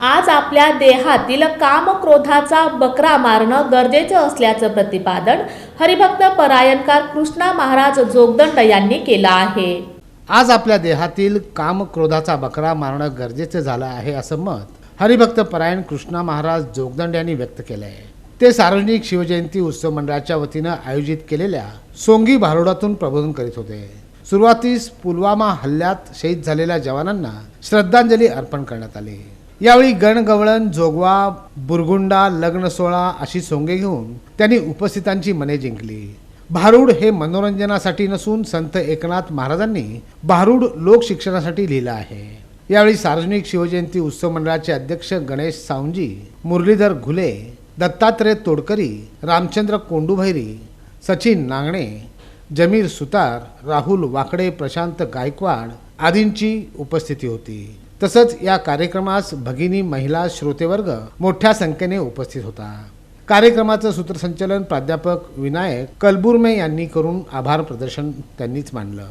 आज आपल्या देहातील कामक्रोधाचा बकरा मारणं गरजेचं असल्याचं प्रतिपादन हरिभक्त परायणकार कृष्णा महाराज जोगदंड यांनी केलं आहे. आज आपल्या देहातील काम क्रोधाचा बकरा मारणं गरजेचं झालं आहे असं मत हरिभक्त परायण कृष्णा महाराज जोगदंड यांनी व्यक्त केलं आहे ते सार्वजनिक शिवजयंती उत्सव मंडळाच्या वतीनं आयोजित केलेल्या सोंगी भारुडातून प्रबोधन करीत होते. सुरुवातीस पुलवामा हल्ल्यात शहीद झालेल्या जवानांना श्रद्धांजली अर्पण करण्यात आली. यावेळी गणगवळण जोगवा बुरगुंडा लग्न सोहळा अशी सोंगे घेऊन त्यांनी उपस्थितांची मने जिंकली. भारूड हे मनोरंजनासाठी नसून संत एकनाथ महाराजांनी भारूड लोकशिक्षणासाठी लिहिलं आहे. यावेळी सार्वजनिक शिवजयंती उत्सव मंडळाचे अध्यक्ष गणेश सावंजी मुरलीधर घुले दत्तात्रय तोडकरी रामचंद्र कोंडूभैरी सचिन नांगणे जमीर सुतार राहुल वाकडे प्रशांत गायकवाड आदींची उपस्थिती होती. तसंच या कार्यक्रमास भगिनी महिला श्रोतेवर्ग मोठ्या संख्येने उपस्थित होता. कार्यक्रमाचं सूत्रसंचलन प्राध्यापक विनायक कलबुर्मे यांनी करून आभार प्रदर्शन त्यांनीच मांडलं